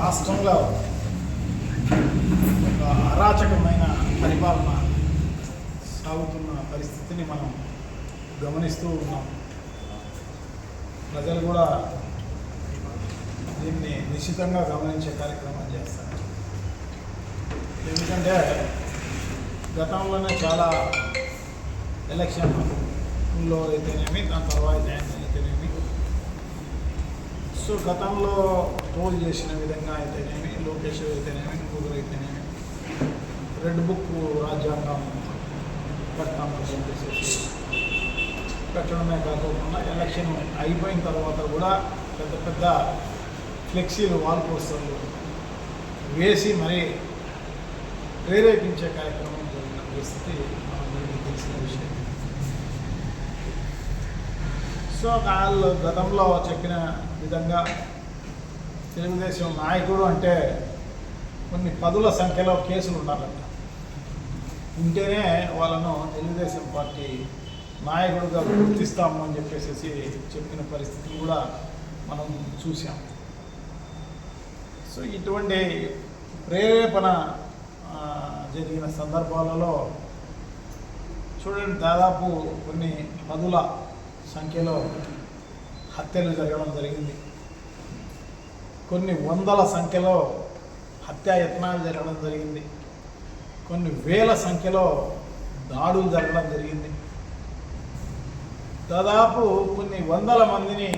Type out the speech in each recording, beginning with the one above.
రాష్ట్రంలో ఒక అరాచకమైన పరిపాలన సాగుతున్న పరిస్థితిని మనం గమనిస్తూ ఉన్నాం. ప్రజలు కూడా దీన్ని నిశ్చితంగా గమనించే కార్యక్రమం చేస్తారు. ఎందుకంటే గతంలోనే చాలా ఎలక్షన్లో అయితేనేమి దాని తర్వాత అయితేనేమి. సో గతంలో ట్రోల్ చేసిన విధంగా అయితేనేమి లోకేష్ అయితేనేమి గూగుల్ అయితేనేమి రెడ్ బుక్ రాజ్యాంగం పెట్టామని చెప్పేసి పెట్టడమే కాకుండా ఎలక్షన్ అయిపోయిన తర్వాత కూడా పెద్ద పెద్ద ఫ్లెక్సీలు వాల్ పోస్టర్లు వేసి మరీ ప్రేరేపించే కార్యక్రమం జరిగిన పరిస్థితి మనందరికీ తెలిసిన విషయం. సో వాళ్ళు గతంలో చెప్పిన విధంగా తెలుగుదేశం నాయకుడు అంటే కొన్ని పదుల సంఖ్యలో కేసులు ఉండాలంట. ఉంటేనే వాళ్ళను తెలుగుదేశం పార్టీ నాయకుడుగా గుర్తిస్తాము అని చెప్పేసి చెప్పిన పరిస్థితి కూడా మనం చూసాం సో ఇటువంటి ప్రేరేపణ జరిగిన సందర్భాలలో చూడండి దాదాపు కొన్ని పదుల సంఖ్యలో హత్యలు జరగడం జరిగింది. కొన్ని వందల సంఖ్యలో హత్యాయత్నాలు జరగడం జరిగింది. కొన్ని వేల సంఖ్యలో దాడులు జరగడం జరిగింది. దాదాపు కొన్ని వందల మందిని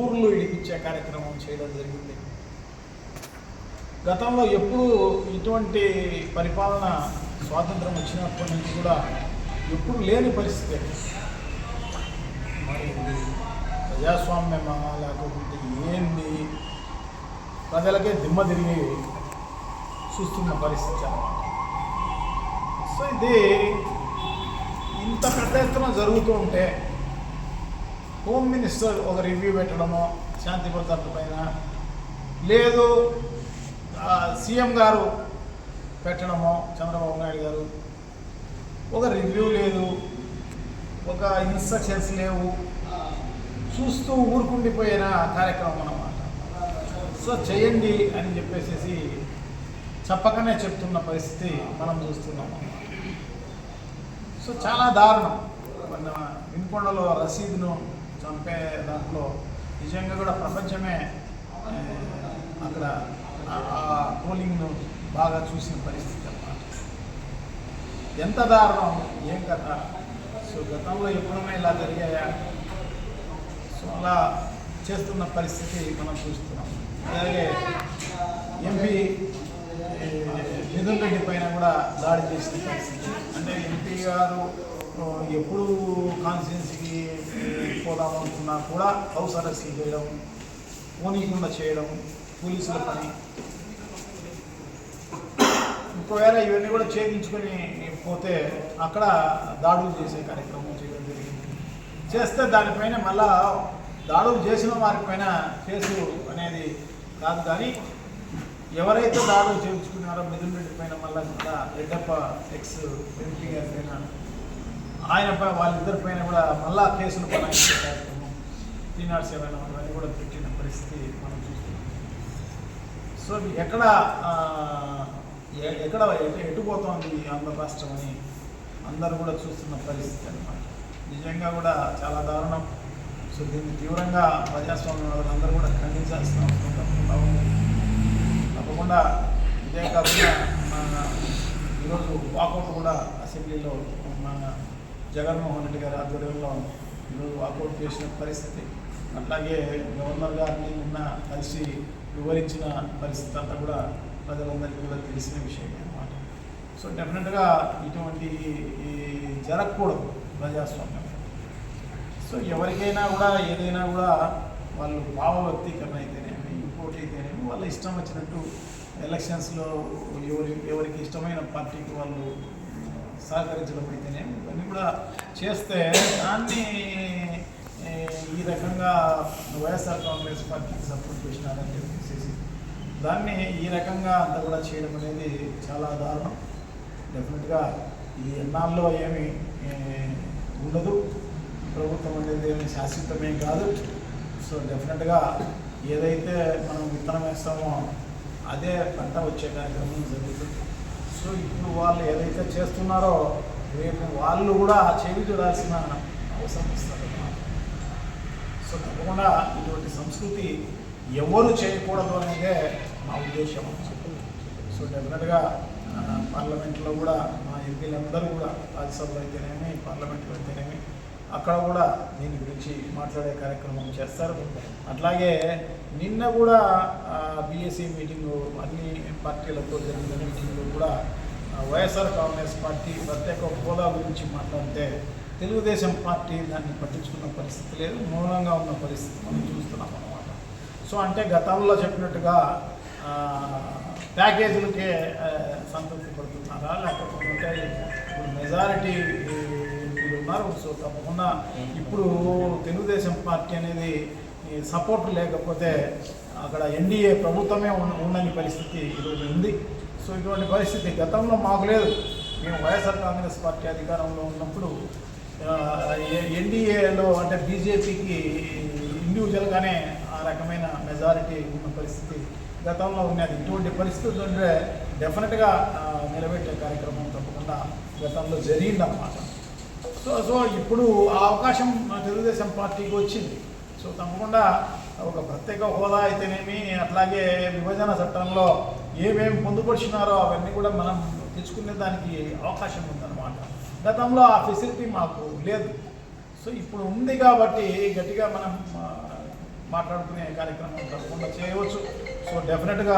ఊర్లు ఇడిపించే కార్యక్రమం చేయడం జరిగింది. గతంలో ఎప్పుడు ఇటువంటి పరిపాలన స్వాతంత్రం వచ్చినప్పటి నుంచి కూడా ఎప్పుడు లేని పరిస్థితి మరి ప్రజాస్వామ్యమా లేకపోతే ఏంది? ప్రజలకే దిమ్మ తిరిగి చూస్తున్న పరిస్థితి అన్నమాట సో ఇది ఇంత పెద్ద ఎత్తున జరుగుతూ ఉంటే హోమ్ మినిస్టర్ ఒక రివ్యూ పెట్టడమో శాంతి భద్రతల పైన లేదు సీఎం గారు పెట్టడమో చంద్రబాబు నాయుడు గారు ఒక రివ్యూ లేదు ఒక ఇన్స్ట్రక్షన్స్ లేవు చూస్తూ ఊరుకుండిపోయిన కార్యక్రమం సో చేయండి అని చెప్పేసి చెప్పకనే చెప్తున్న పరిస్థితి మనం చూస్తున్నాము సో చాలా దారుణం. మన వినుకొండలో రసీదును చంపే దాంట్లో నిజంగా కూడా ప్రపంచమే అక్కడ ఆ- పోలింగ్ను బాగా చూసిన పరిస్థితి అన్నమాట. ఎంత దారుణం ఏం కథ? సో గతంలో ఎప్పుడైనా ఇలా జరిగాయా? సో అలా చేస్తున్న పరిస్థితి మనం చూస్తున్నాం. అలాగే ఎంపీ ఏ, మిథున్ రెడ్డి పైన కూడా దాడి చేసిన పరిస్థితి. అంటే ఎంపీ గారు ఎప్పుడు కాన్స్టిట్యున్సీకి పోదాం అనుకున్నా కూడా హౌస్ అరెస్ట్ చేయడం పోనీకుండా చేయడం పోలీసుల పని. ఒకవేళ ఇవన్నీ కూడా ఛేదించుకొని పోతే అక్కడ దాడులు చేసే కార్యక్రమం చేయడం జరిగింది. చేస్తే దానిపైన మళ్ళా దాడులు చేసిన వారిపైన కేసు అనేది కాదు కానీ ఎవరైతే దాడులు చేయించుకున్నారో మిథున్ రెడ్డి పైన మళ్ళా కూడా రెడ్డప్ప ఎక్స్ ఎంపీ గారి పైన ఆయనపై వాళ్ళిద్దరి పైన కూడా మళ్ళా కేసులు బనాయించే కార్యక్రమం త్రీ సెవెన్ అవన్నీ కూడా పెట్టిన పరిస్థితి మనం చూస్తున్నాం. సో ఎక్కడ ఎ- ఎక్కడ ఎటుపోతోంది ఆంధ్ర రాష్ట్రం అని అందరూ కూడా చూస్తున్న పరిస్థితి అనమాట నిజంగా కూడా చాలా దారుణం. సో దీన్ని తీవ్రంగా ప్రజాస్వామ్యవాదులందరూ కూడా ఖండించాల్సిన అవసరం కాకుండా ఇదే కాకుండా మన ఈరోజు వాకౌట్ కూడా అసెంబ్లీలో మన జగన్మోహన్ రెడ్డి గారి ఆధ్వర్యంలో ఈరోజు వాకౌట్ చేసిన పరిస్థితి. అట్లాగే గవర్నర్ గారిని నిన్న కలిసి వివరించిన పరిస్థితి అంతా కూడా ప్రజలందరికీ కూడా తెలిసిన విషయమే అన్నమాట. సో డెఫినెట్గా ఇటువంటి ఈ జరగకూడదు ప్రజాస్వామ్యం. సో ఎవరికైనా కూడా ఏదైనా కూడా వాళ్ళు భావ వ్యక్తీకరణ అయితేనేమి ఇంకోటి అయితేనేమి వాళ్ళ ఇష్టం వచ్చినట్టు ఎలక్షన్స్లో ఎవరి ఎవరికి ఇష్టమైన పార్టీకి వాళ్ళు సహకరించడం అయితేనే ఇవన్నీ కూడా చేస్తే దాన్ని ఈ రకంగా వైఎస్ఆర్ కాంగ్రెస్ పార్టీకి సపోర్ట్ చేసినారని చెప్పేసి దాన్ని ఈ రకంగా అంతా కూడా చేయడం అనేది చాలా దారుణం. డెఫినెట్గా ఇది ఎన్నాళ్ళలో ఏమి ఉండదు. ప్రభుత్వం అనేది ఏమి శాశ్వతమేం కాదు. సో డెఫినెట్గా ఏదైతే మనం విత్తనం వేస్తామో అదే పంట వచ్చే కార్యక్రమం జరుగుతుంది. సో ఇప్పుడు వాళ్ళు ఏదైతే చేస్తున్నారో రేపు వాళ్ళు కూడా ఆ చెవి చూడాల్సిన అవసరం వస్తుంది. సో తప్పకుండా ఇటువంటి సంస్కృతి ఎవరు చేయకూడదు అనేదే మా ఉద్దేశం. సో డెఫినెట్గా పార్లమెంట్లో కూడా మా ఎంపీలందరూ కూడా రాజ్యసభలో అయితేనేమి పార్లమెంట్లో అయితేనేమి అక్కడ కూడా దీని గురించి మాట్లాడే కార్యక్రమం చేస్తారు. అట్లాగే నిన్న కూడా బీఎస్సీ మీటింగు అన్ని పార్టీలతో జరిగిన మీటింగ్లో కూడా వైఎస్ఆర్ కాంగ్రెస్ పార్టీ ప్రత్యేక హోదా గురించి మాట్లాడితే తెలుగుదేశం పార్టీ దాన్ని పట్టించుకున్న పరిస్థితి లేదు. మౌనంగా ఉన్న పరిస్థితి మనం చూస్తున్నాం అన్నమాట. సో అంటే గతంలో చెప్పినట్టుగా ప్యాకేజీలకే సంతృప్తి పడుతున్నారా? లేకపోతే ఇప్పుడు మెజారిటీ ఉన్నారు సో తప్పకుండా ఇప్పుడు తెలుగుదేశం పార్టీ అనేది సపోర్ట్ లేకపోతే అక్కడ ఎన్డీఏ ప్రభుత్వమే ఉన్న- ఉండని పరిస్థితి ఈరోజు ఉంది. సో ఇటువంటి పరిస్థితి గతంలో మాకు లేదు. మేము వైఎస్ఆర్ కాంగ్రెస్ పార్టీ అధికారంలో ఉన్నప్పుడు ఎన్డీఏలో అంటే బీజేపీకి ఇండివిజువల్గానే ఆ రకమైన మెజారిటీ ఉన్న పరిస్థితి గతంలో ఉన్నది. ఇటువంటి పరిస్థితి ఉంటే డెఫినెట్గా నిలబెట్టే కార్యక్రమం తప్పకుండా గతంలో జరిగిందన్నమాట. సో సో ఇప్పుడు ఆ అవకాశం తెలుగుదేశం పార్టీకి వచ్చింది. సో తప్పకుండా ఒక ప్రత్యేక హోదా అయితేనేమి అట్లాగే విభజన చట్టంలో ఏమేమి పొందుపరిచినారో అవన్నీ కూడా మనం తెచ్చుకునే దానికి అవకాశం ఉందన్నమాట. గతంలో ఆ ఫెసిలిటీ మాకు లేదు. సో ఇప్పుడు ఉంది కాబట్టి గట్టిగా మనం మాట్లాడుకునే కార్యక్రమం తప్పకుండా చేయవచ్చు. సో డెఫినెట్గా